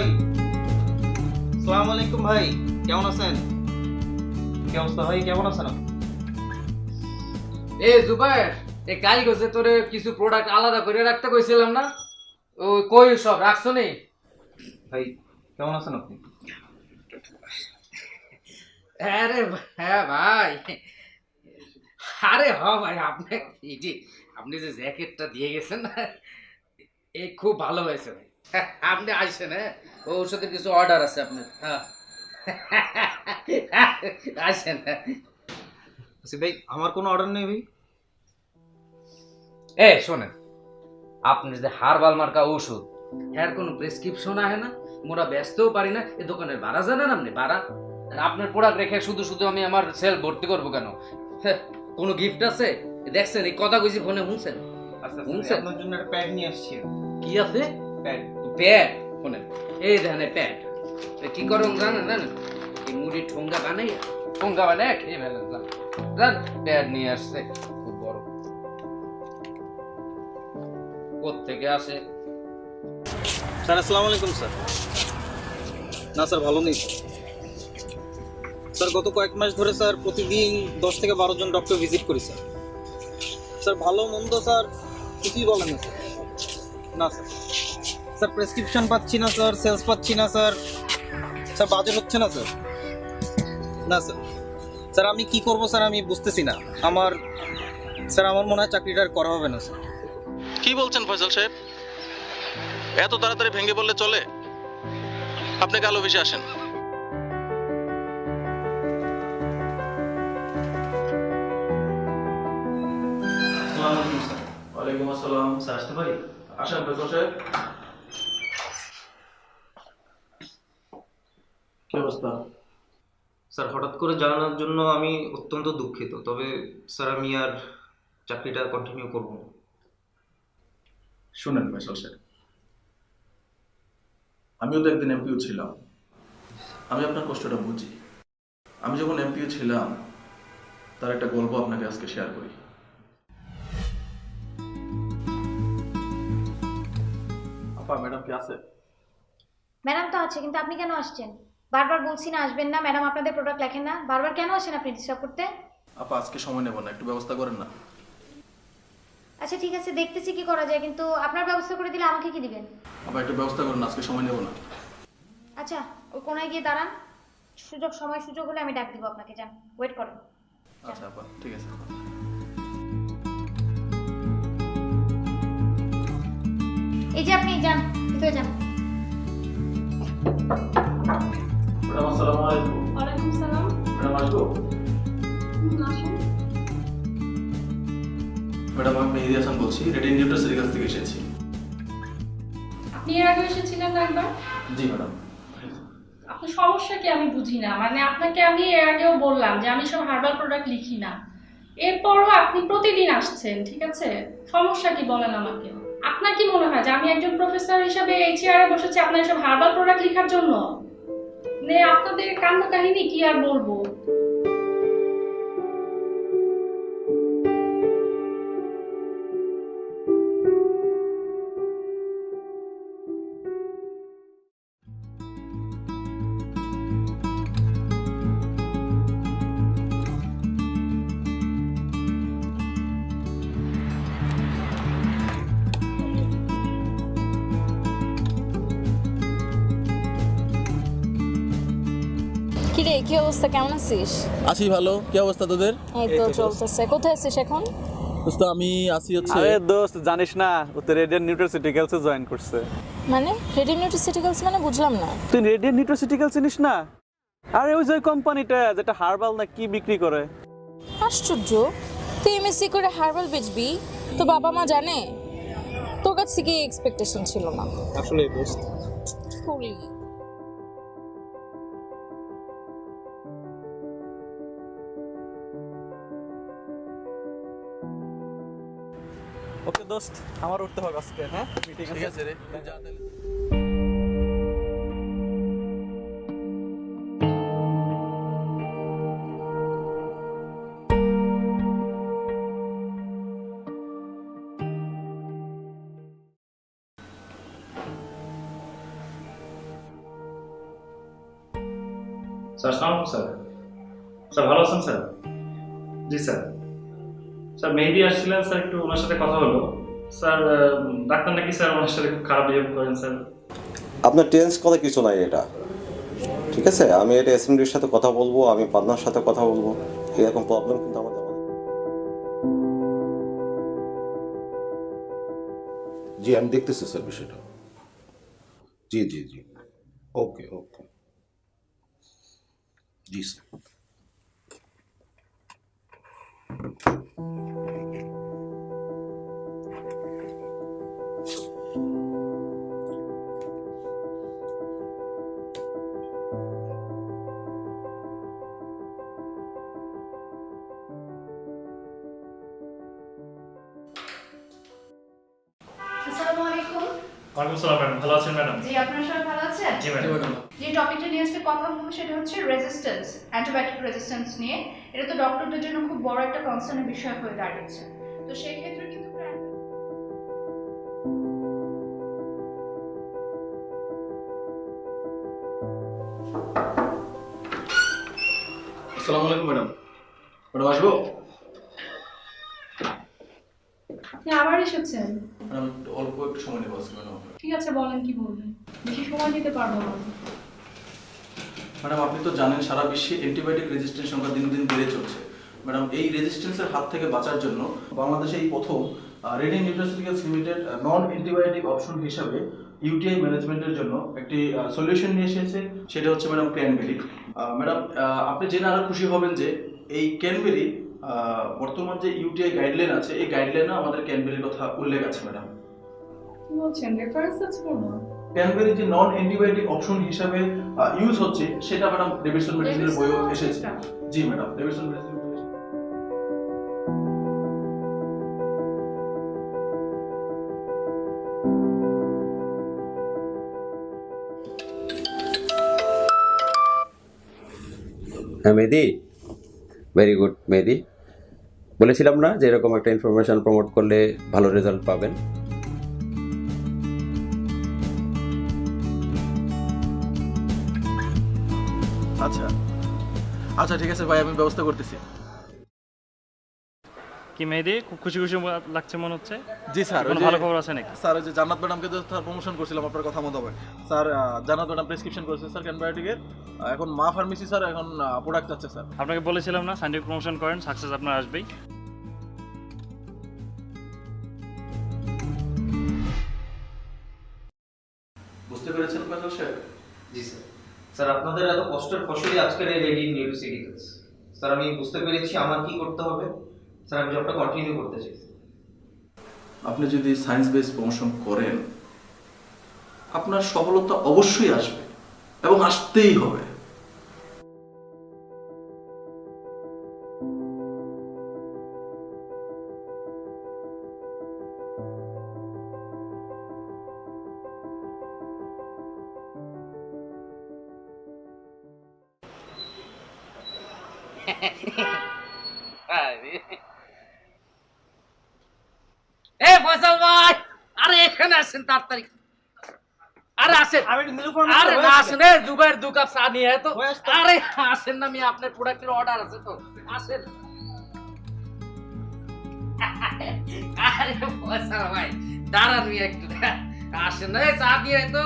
ভাই। সালাম আলাইকুম ভাই কেমন আছেন? কি অবস্থা ভাই কেমন আছেন এ জুবাইর এ কাল গেছে তোরে কিছু প্রোডাক্ট আলাদা করে রাখতে কইছিলাম না? ও কই সব রাখছো নেই ভাই কেমন আছেন আপনি? আরে হ্যাঁ ভাই। আরে হ ভাই আপনি এই যে আপনি যে জ্যাকেটটা দিয়ে গেছেন না এ খুব ভালো হয়েছে ভাই। আপনি আসছেন হ্যাঁ? সাথে কিছু অর্ডার আছে আপনার। হ্যাঁ। আসেন বলছি, ভাই আমার কোনো অর্ডার নেই ভাই? এ শোনেন আপনি যে হারবাল মার্কা ওষুধ এর কোনো প্রেসক্রিপশন আহে না? মোরা ব্যস্তও পারি না এ দোকানের ভাড়া জানেন আপনি ভাড়া? আর আপনার প্রোডাক্ট রেখে শুধু শুধু আমি আমার সেল ভর্তি করব কেন? হ্যাঁ, কোনো গিফট আছে? দেখছেন এই কথা কইছি ফোনে শুনছেন? আচ্ছা শুনছেন? আপনার জন্য একটা প্যাড নিয়ে আসছি। কি আছে? প্যাড প্যাড এই দেখেন প্যাড কি করুন জানেন জানেন? এই মুড়ি ঠোঙ্গা বানাই ঠোঙ্গা বানাই খেয়ে ফেলেন জান জান প্যাড নিয়ে আসছে, খুব বড়। কোথেকে আসে? স্যার, আসসালামু আলাইকুম, স্যার। না, স্যার, ভালো নেই। স্যার, গত কয়েক মাস ধরে, স্যার, প্রতিদিন দশ থেকে বারো জন ডক্টর ভিজিট করি, স্যার। স্যার, ভালো, মন্দ, স্যার, কিছুই বলেন না, স্যার। না, স্যার। স্যার প্রেসক্রিপশন পাচ্ছি না স্যার সেলস পাচ্ছি না স্যার। স্যার বাজেট হচ্ছে না স্যার। না স্যার। স্যার আমি কি করব স্যার আমি বুঝতেছি না। আমার স্যার আমার মনে হয় চাকরিটা আর করা হবে না স্যার। কি বলছেন ফয়সাল সাহেব? এত তাড়াতাড়ি ভেঙে বললে চলে? আপনি কাল অফিসে আসেন। আসসালামু আলাইকুম স্যার। ওয়ালাইকুম আসসালাম স্যার। আসতে পারি? আসেন ফয়সাল সাহেব। কি অবস্থা? স্যার হঠাৎ করে জানানোর জন্য আমি অত্যন্ত দুঃখিত তবে স্যার আমি আর চাকরিটা কন্টিনিউ করব না। শুনেন ফয়সাল সাহেব। আমিও তো একদিন এমপিও ছিলাম। আমি আপনার কষ্টটা বুঝি। আমি যখন এমপিও ছিলাম তার একটা গল্প আপনাকে আজকে শেয়ার করি। আপা ম্যাডাম কি আছে? ম্যাডাম তো আছে কিন্তু আপনি কেন আসছেন? বারবার বলছি না আসবেন না। ম্যাডাম আপনাদের প্রোডাক্ট লেখেন না। বারবার কেন আসেন আপনি ডিস্টার্ব করতে? আপা আজকে সময় নেব না একটু ব্যবস্থা করেন না। আচ্ছা ঠিক আছে দেখতেছি কি করা যায় কিন্তু আপনার ব্যবস্থা করে দিলে আমাকে কি দিবেন? আপা একটু ব্যবস্থা করেন আজকে সময় নেব না। আচ্ছা ওই কোনায় গিয়ে দাঁড়ান। সুযোগ সময় সুযোগ হলে আমি ডাক দিব আপনাকে যান ওয়েট করুন। আচ্ছা আপা ঠিক আছে। এই যে আপনি যান ভিতরে যান। ম্যাডাম আসসালামু আলাইকুম ওয়ালাইকুম সালাম ম্যাডাম আসব ম্যাডাম আমি মেহেদি হাসান বলছি কাছ থেকে এসেছি। আপনি এর আগে এসেছিলেন না একবার? জি ম্যাডাম আপনার সমস্যা কি আমি বুঝি না। মানে আপনাকে আমি এর আগেও বললাম যে আমি সব হার্বাল প্রোডাক্ট লিখি না। এরপরও আপনি প্রতিদিন আসছেন ঠিক আছে? সমস্যা কি বলেন আমাকে? আপনার কি মনে হয় যে আমি একজন প্রফেসর হিসাবে এই চেয়ারে বসেছি আপনার সব হার্বাল প্রোডাক্ট লেখার জন্য? মানে আপনাদের কান্না কাহিনী কি আর বলব কিরে কি অবস্থা? কেমন আছিস? আছি ভালো। কি অবস্থা তোদের? এই তো চলতেছে। কোথায় আছিস এখন? দোস্ত আমি আসি হচ্ছে আরে দোস্ত জানিস না ও তো রেডিয়ান নিউট্রাসিউটিক্যালসে জয়েন করছে। মানে? রেডি নিউট্রিসিটিক্যালস মানে বুঝলাম না। তুই রেডিয়ান নিউট্রাসিউটিক্যাল চিনিস না? আরে ওই যে কোম্পানিটা যেটা হার্বাল না কি বিক্রি করে। আশ্চর্য। তুই এমএসসি করে হার্বাল বেচবি? তো বাবা মা জানে? তোর কাছ থেকে এক্সপেকটেশন ছিল না? আসলে দোস্ত। করলি? ওকে দোস্ত আমার উঠতে হবে আজকে হ্যাঁ? মিটিং ঠিক আছে রে তুই যা তাহলে। স্যার সালাম স্যার। স্যার ভালো আছেন স্যার? জি স্যার। স্যার মেহেদি আসছিলেন স্যার একটু ওনার সাথে কথা হলো। স্যার ডাক্তার নাকি স্যার ওনার সাথে খুব খারাপ বিহেভ করেন স্যার আপনার টেন্স করা কিছু নাই এটা। ঠিক আছে? আমি এটা এসএমডির সাথে কথা বলব আমি পাবনার সাথে কথা বলব। এরকম প্রবলেম কিন্তু আমাদের। জি আমি দেখতেছি স্যার বিষয়টা। জি জি জি। ওকে ওকে জি স্যার ওয়ালাইকুম সালাম ম্যাডাম ভালো আছেন ম্যাডাম? জি আপনারা সবাই ভালো আছেন? জি ম্যাডাম। যে টপিকটা নিয়ে আজকে কথা বলব সেটা হচ্ছে রেজিস্ট্যান্স অ্যান্টিবায়োটিক রেজিস্ট্যান্স নিয়ে। এটা তো ডক্টরদের জন্য খুব বড় একটা কনসার্নের বিষয় হয়ে দাঁড়িয়েছে। তো সেই ক্ষেত্রে কিন্তু আসসালামু আলাইকুম ম্যাডাম। ম্যাডাম আসব? আবার এসেছেন। ম্যাডাম অল্প একটু সময় নেব আজকে ম্যাডাম ঠিক আছে বলেন কি বলবেন? বেশি সময় দিতে পারব না। ম্যাডাম আপনি তো জানেন সারা বিশ্বে অ্যান্টিবায়োটিক রেজিস্ট্যান্স সংখ্যা দিন দিন বেড়ে চলছে। ম্যাডাম এই রেজিস্ট্যান্সের হাত থেকে বাঁচার জন্য বাংলাদেশে এই প্রথম ready nutraceuticals limited non antibiotic option হিসাবে ইউটিআই ম্যানেজমেন্টের জন্য একটি সলিউশন নিয়ে এসেছে। সেটা হচ্ছে ম্যাডাম ক্যানবেরি ম্যাডাম আপনি জেনে আরও খুশি হবেন যে এই ক্যানবেরি বর্তমান যে ইউটিআই গাইডলাইন আছে এই গাইডলাইনে আমাদের ক্যানবেরির কথা উল্লেখ আছে ম্যাডাম কি বলছেন? রেফারেন্স আছে কোনো? ক্যানবেরি যে নন অ্যান্টিবায়োটিক অপশন হিসাবে ইউজ হচ্ছে সেটা ম্যাডাম ডেভিডসন মেডিসিনের বইও এসেছে। জি ম্যাডাম ডেভিডসন মেডিসিন হ্যাঁ মেহেদি। ভেরি গুড মেহেদি। বলেছিলাম না যে এরকম একটা ইনফরমেশন প্রমোট করলে ভালো রেজাল্ট পাবেন। আচ্ছা। আচ্ছা ঠিক আছে ভাই, আমি ব্যবস্থা করতেছি। কি মেহেদি খুব খুশি খুশি লাগছে মনে হচ্ছে। জি স্যার কোনো ভালো খবর আছে নাকি? স্যার ওই যে জান্নাত ম্যাডামকে তো স্যার প্রমোশন করছিলাম আপনার কথা মতো হবে। স্যার জান্নাত ম্যাডাম প্রেসক্রিপশন করেছে স্যার ক্যানবায়োটিকের এখন মা ফার্মেসি স্যার এখন প্রোডাক্ট যাচ্ছে স্যার। আপনাকে বলেছিলাম না সাইন্টিফিক প্রমোশন করেন সাকসেস আপনার আসবেই। বুঝতে পেরেছেন ফয়সাল সাহেব জি স্যার। স্যার আপনাদের এত কষ্টের ফসলই আজকের এই রেডি নিউরোসিটিক্যালস স্যার আমি বুঝতে পেরেছি আমার কি করতে হবে। স্যার আমি জবটা কন্টিনিউ করতে চাই আপনি যদি সায়েন্স বেস প্রমোশন করেন আপনার সফলতা অবশ্যই আসবে এবং আসতেই হবে। এ ফসল ভাই আরে এখানে আসেন তাড়াতাড়ি। আরে আসেন। আরে না আসেন দুবার দু কাপ চা নিয়ে তো। আরে আসেন না আমি আপনার প্রোডাক্টের অর্ডার আছে তো। আসেন। আরে ফসল ভাই দাঁড়ান একটু। আসেন চা নিয়ে তো।